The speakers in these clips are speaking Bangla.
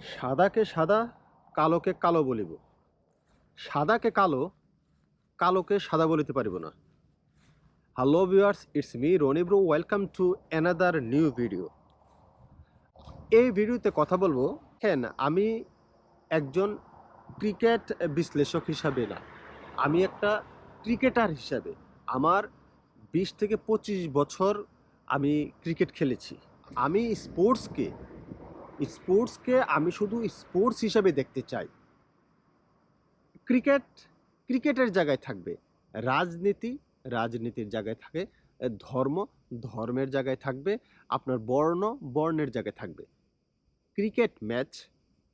সাদাকে সাদা, কালোকে কালো বলিব। সাদাকে কালো, কালোকে সাদা বলিতে পারিব না। Hello viewers it's me Rony bro welcome to another new video এই ভিডিওতে কথা বলব হ্যাঁ আমি একজন ক্রিকেট বিশ্লেষক হিসাবে না, আমি একটা ক্রিকেটার হিসাবে। আমার বিশ থেকে পঁচিশ বছর আমি ক্রিকেট খেলেছি। আমি স্পোর্টসকে স্পোর্টসকে আমি শুধু স্পোর্টস হিসাবে দেখতে চাই। ক্রিকেট, ক্রিকেটের জায়গায় থাকবে। রাজনীতি, রাজনীতির জায়গায় থাকে, ধর্ম, ধর্মের জায়গায় থাকবে, আপনার বর্ণ, বর্ণের জায়গায় থাকবে। ক্রিকেট ম্যাচ,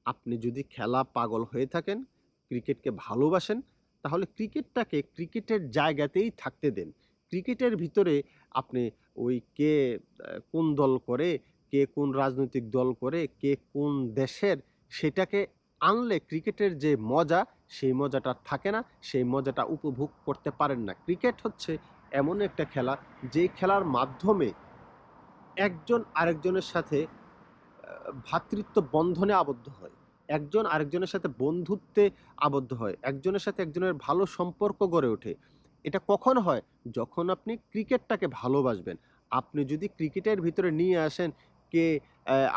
আপনি যদি খেলা পাগল হয়ে থাকেন, ক্রিকেটকে ভালোবাসেন, তাহলে ক্রিকেটটাকে ক্রিকেটের জায়গাতেই থাকতে দেন। ক্রিকেটের ভিতরে আপনি ওই কে কোন দল করে কে কোন রাজনৈতিক দল করে, কে কোন দেশের, সেটাকে আনলে ক্রিকেটের যে মজা, সেই মজাটা থাকে না, সেই মজাটা উপভোগ করতে পারেন না। ক্রিকেট হচ্ছে এমন একটা খেলা, যে খেলার মাধ্যমে একজন আরেকজনের সাথে ভ্রাতৃত্ব বন্ধনে আবদ্ধ হয়। একজন আরেকজনের সাথে বন্ধুত্বে আবদ্ধ হয়। একজনের সাথে একজনের ভালো সম্পর্ক গড়ে ওঠে। এটা কখন হয়? যখন আপনি ক্রিকেটটাকে ভালোবাসবেন। আপনি যদি ক্রিকেটের ভিতরে নিয়ে আসেন কে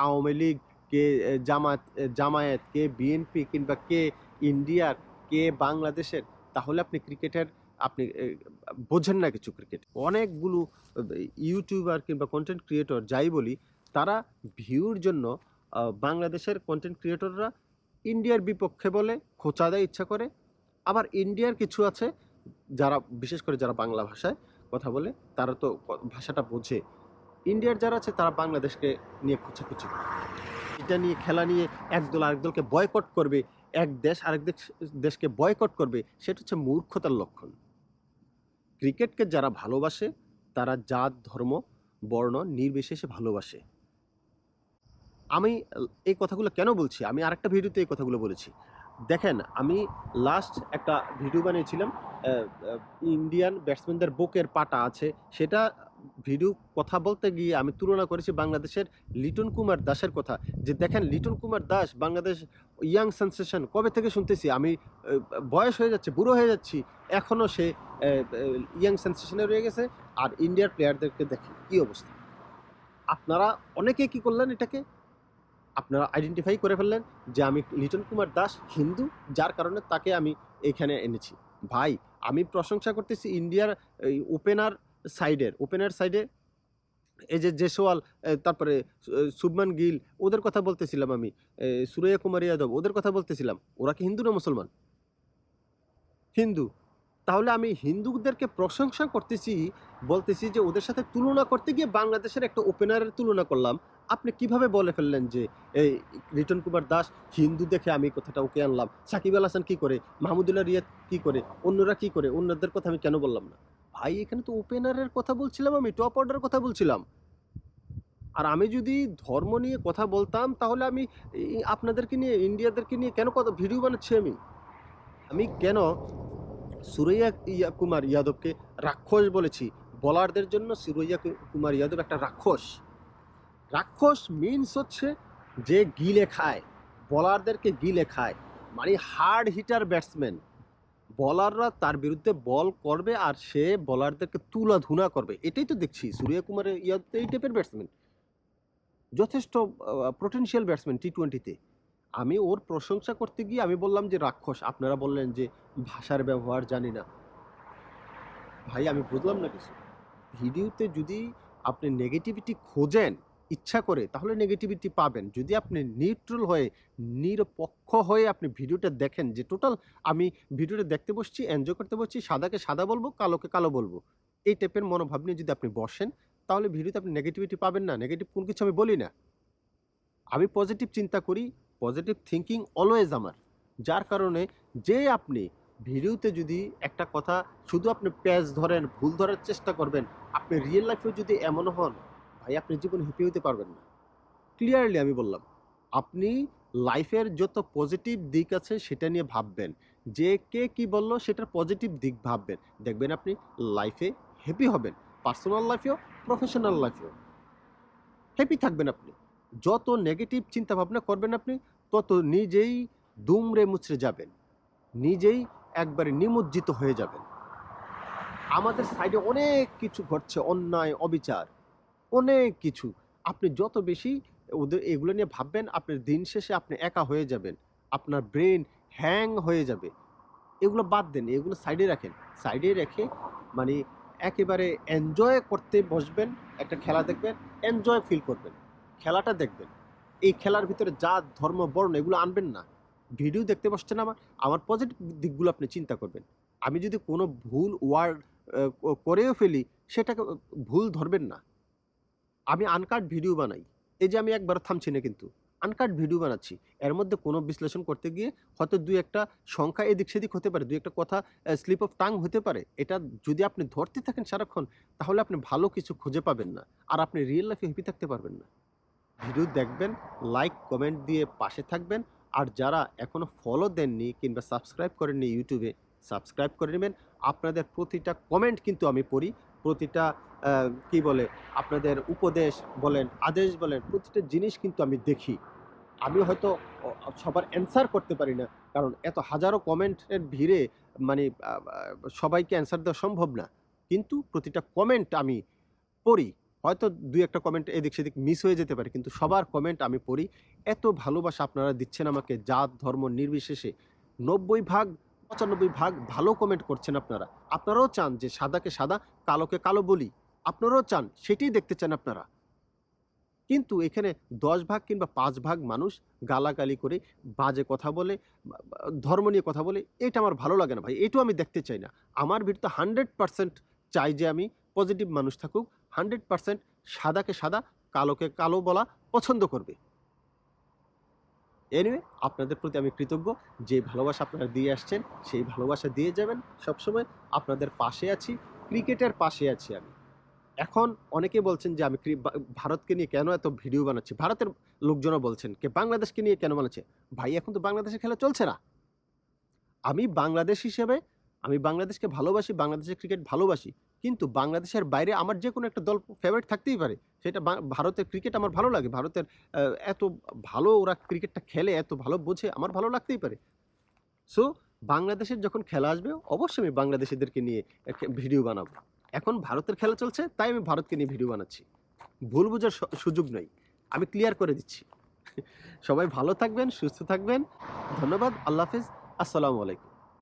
আওয়ামী লীগ কে জামাত জামায়াত কে বিএনপি কিংবা কে, ইন্ডিয়ার কে, বাংলাদেশের, তাহলে আপনি ক্রিকেটের, আপনি বোঝেন না কিছু ক্রিকেট। অনেকগুলো ইউটিউবার কিংবা কন্টেন্ট ক্রিয়েটর যাই বলি, তারা ভিউর জন্য বাংলাদেশের কন্টেন্ট ক্রিয়েটররা ইন্ডিয়ার বিপক্ষে বলে, খোঁচা দেয়, ইচ্ছা করে। আবার ইন্ডিয়ার কিছু আছে, যারা, বিশেষ করে যারা বাংলা ভাষায় কথা বলে, তারা তো ভাষাটা বোঝে। ইন্ডিয়ার যারা আছে, তারা বাংলাদেশকে নিয়ে খুঁচাখুচি এটা নিয়ে খেলা নিয়ে একদল আরেক দলকে বয়কট করবে, এক দেশ আরেক দেশ- দেশকে বয়কট করবে, সেটা হচ্ছে মূর্খতার লক্ষণ। ক্রিকেটকে যারা ভালোবাসে, তারা জাত, ধর্ম, বর্ণ নির্বিশেষে ভালোবাসে। আমি এই কথাগুলো কেন বলছি? আমি আরেকটা ভিডিওতে এই কথাগুলো বলেছি। দেখেন, আমি লাস্ট একটা ভিডিও বানিয়েছিলাম ইন্ডিয়ান ব্যাটসম্যানদের বুকের পাটা আছে, সেটা ভিডিও কথা বলতে গিয়ে আমি তুলনা করেছি বাংলাদেশের লিটন কুমার দাসের কথা। যে দেখেন, লিটন কুমার দাস বাংলাদেশ ইয়াং সেন্সেশন কবে থেকে শুনতেছি? আমি বয়স হয়ে যাচ্ছে, বুড়ো হয়ে যাচ্ছি। এখনও সে ইয়াং সেন্সেশনে রয়ে গেছে। আর ইন্ডিয়ার প্লেয়ারদেরকে দেখেন, কী অবস্থা। আপনারা অনেকে কি করলেন এটাকে? আপনারা আইডেন্টিফাই করে ফেললেন যে আমি লিটন কুমার দাস হিন্দু, যার কারণে তাকে আমি এখানে এনেছি। ভাই, আমি প্রশংসা করতেছি ইন্ডিয়ার ওপেনার সাইডের ওপেনার সাইডে এই যে জেসওয়াল তারপরে শুভমান গিল, ওদের কথা বলতেছিলাম আমি সুরৈয়া কুমার যাদব, ওদের কথা বলতেছিলাম, ওরা কি হিন্দু না মুসলমান? হিন্দু। তাহলে আমি হিন্দুদেরকে প্রশংসা করতেছি, বলতেছি যে ওদের সাথে তুলনা করতে গিয়ে বাংলাদেশের একটা ওপেনারের তুলনা করলাম, আপনি কীভাবে বলে ফেললেন যে এই রিটন কুমার দাস হিন্দু দেখে আমি কথাটা ওকে আনলাম, সাকিব আল হাসান কি করে, মাহমুদুল্লাহ রিয়াদ কী করে, অন্যরা কি করে, অন্যদের কথা আমি কেন বললাম না? ভাই, এখানে তো ওপেনারের কথা বলছিলাম, আমি টপ অর্ডারের কথা বলছিলাম। আর আমি যদি ধর্ম নিয়ে কথা বলতাম, তাহলে আমি আপনাদেরকে নিয়ে, ইন্ডিয়াদেরকে নিয়ে কেন কথা ভিডিও বানাচ্ছি আমি? আমি কেন সুরৈয়া কুমার ইয়াদবকে রাক্ষস বলেছি? বলারদের জন্য সুরৈয়া কুমার ইয়াদব একটা রাক্ষস। রাক্ষস মিনস হচ্ছে যে গিলে খায়, বলারদেরকে গিলে খায়। মানে হার্ড হিটার ব্যাটসম্যান বলাররা তার বিরুদ্ধে বল করবে আর সে বলারদেরকে তুলা ধুনা করবে। এটাই তো দেখছি। সূর্য কুমারের ইয়াদ তো এই টাইপের ব্যাটসম্যান যথেষ্ট পোটেনশিয়াল ব্যাটসম্যান টি টোয়েন্টিতে আমি ওর প্রশংসা করতে গিয়ে আমি বললাম যে, রাক্ষস, আপনারা বললেন যে, ভাষার ব্যবহার জানি না। ভাই, আমি বুঝলাম না কিছু। ভিডিওতে যদি আপনি নেগেটিভিটি খোঁজেন ইচ্ছা করে, তাহলে নেগেটিভিটি পাবেন। যদি আপনি নিউট্রাল হয়ে, নিরপেক্ষ হয়ে আপনি ভিডিওটা দেখেন যে টোটাল আমি ভিডিওটা দেখতে বসছি এনজয় করতে বসছি, সাদাকে সাদা বলব, কালোকে কালো বলব, এই টাইপের মনোভাব নিয়ে যদি আপনি বসেন, তাহলে ভিডিওতে আপনি নেগেটিভিটি পাবেন না। নেগেটিভ কোন কিছু আমি বলি না। আমি পজিটিভ চিন্তা করি পজিটিভ থিঙ্কিং অলওয়েজ আমার। যার কারণে যে আপনি ভিডিওতে যদি একটা কথা শুধু আপনি প্যাচ ধরেন, ভুল ধরার চেষ্টা করবেন, আপনি রিয়েল লাইফেও যদি এমন হন ভাই, আপনি জীবন হ্যাপি হতে পারবেন না। ক্লিয়ারলি আমি বললাম, আপনি লাইফের যত পজিটিভ দিক আছে সেটা নিয়ে ভাববেন। যে কে কি বলল সেটার পজিটিভ দিক ভাববেন। দেখবেন আপনি লাইফে হ্যাপি হবেন পার্সোনাল লাইফেও প্রফেশনাল লাইফেও হ্যাপি থাকবেন আপনি। যত নেগেটিভ চিন্তা ভাবনা করবেন আপনি, তত নিজেই দুমড়ে মুচড়ে যাবেন। নিজেই একবারে নিমজ্জিত হয়ে যাবেন। আমাদের সাইডে অনেক কিছু ঘটছে, অন্যায়, অবিচার। অনেক কিছু। আপনি যত বেশি ওদের এগুলো নিয়ে ভাববেন আপনার দিন শেষে আপনি একা হয়ে যাবেন। আপনার ব্রেন হ্যাং হয়ে যাবে। এগুলো বাদ দেন, এগুলো সাইডে রাখেন। সাইডে রেখে মানে একেবারে এনজয় করতে বসবেন, একটা খেলা দেখবেন এনজয় ফিল করবেন। খেলাটা দেখবেন। এই খেলার ভিতরে জাত ধর্ম, বর্ণ এগুলো আনবেন না। ভিডিও দেখতে বসছেন আমার আমার পজিটিভ দিকগুলো আপনি চিন্তা করবেন। আমি যদি কোনো ভুল ওয়ার্ড করেও ফেলি, সেটাকে ভুল ধরবেন না। আমি আনকাট ভিডিও বানাই। এই যে আমি একবার থামছি না কিন্তু। আনকাট ভিডিও বানাচ্ছি। এর মধ্যে কোনো বিশ্লেষণ করতে গিয়ে হয়তো দুই একটা সংখ্যা এদিক সেদিক হতে পারে, দুই একটা কথা স্লিপ অফ টাং হতে পারে। এটা যদি আপনি ধরতে থাকেন সারাক্ষণ, তাহলে আপনি ভালো কিছু খুঁজে পাবেন না। আর আপনি রিয়েল লাইফে হ্যাপি থাকতে পারবেন না। ভিডিও দেখবেন লাইক কমেন্ট দিয়ে পাশে থাকবেন। আর যারা এখনও ফলো দেননি কিংবা সাবস্ক্রাইব করেননি ইউটিউবে সাবস্ক্রাইব করে নেবেন। আপনাদের প্রতিটা কমেন্ট কিন্তু আমি পড়ি। প্রতিটা কি বলে, আপনাদের উপদেশ বলেন, আদেশ বলেন, প্রতিটা জিনিস কিন্তু আমি দেখি। আমি হয়তো সবার অ্যান্সার করতে পারি না, কারণ এত হাজারো কমেন্টের ভিড়ে মানে সবাইকে অ্যান্সার দেওয়া সম্ভব না। কিন্তু প্রতিটা কমেন্ট আমি পড়ি। হয়তো দুই একটা কমেন্ট এদিক সেদিক মিস হয়ে যেতে পারে, কিন্তু সবার কমেন্ট আমি পড়ি। এত ভালোবাসা আপনারা দিচ্ছেন আমাকে জাত, ধর্ম, নির্বিশেষে। নব্বই ভাগ পঁচানব্বই ভাগ ভালো কমেন্ট করছেন আপনারা। আপনারাও চান যে সাদাকে সাদা, কালোকে কালো বলি। আপনারাও চান, সেটাই দেখতে চান আপনারা। কিন্তু এখানে দশ ভাগ কিংবা পাঁচ ভাগ মানুষ গালাগালি করে, বাজে কথা বলে, ধর্ম নিয়ে কথা বলে, এটা আমার ভালো লাগে না ভাই। এটাও আমি দেখতে চাই না। আমার ভিড় তো হান্ড্রেড পার্সেন্ট চাই যে আমি পজিটিভ মানুষ থাকুক, হান্ড্রেড পার্সেন্ট সাদাকে সাদা, কালোকে কালো বলা পছন্দ করবে। এনিওয়ে আপনাদের প্রতি আমি কৃতজ্ঞ। যে ভালোবাসা আপনারা দিয়ে আসছেন, সেই ভালোবাসা দিয়ে যাবেন। সবসময় আপনাদের পাশে আছি, ক্রিকেটের পাশে আছি আমি। এখন অনেকে বলছেন যে, আমি ভারতকে নিয়ে কেন এত ভিডিও বানাচ্ছি? ভারতের লোকজনও বলছেন কে, বাংলাদেশকে নিয়ে কেন বানাচ্ছে? ভাই, এখন তো বাংলাদেশের খেলা চলছে না। আমি বাংলাদেশ হিসেবে আমি বাংলাদেশকে ভালোবাসি, বাংলাদেশের ক্রিকেট ভালোবাসি, কিন্তু বাংলাদেশের বাইরে আমার যে কোনো একটা দল ফেভারিট থাকতেই পারে। সেটা ভারতের ক্রিকেট আমার ভালো লাগে। ভারতের এত ভালো ওরা ক্রিকেটটা খেলে, এত ভালো বোঝে, আমার ভালো লাগতেই পারে। সো বাংলাদেশের যখন খেলা আসবে, অবশ্যই আমি বাংলাদেশিদেরকে নিয়ে ভিডিও বানাবো। এখন ভারতের খেলা চলছে, তাই আমি ভারতকে নিয়ে ভিডিও বানাচ্ছি। ভুল বোঝার সুযোগ নেই। আমি ক্লিয়ার করে দিচ্ছি। সবাই ভালো থাকবেন, সুস্থ থাকবেন। ধন্যবাদ, আল্লাহ হাফিজ। আসসালামু আলাইকুম।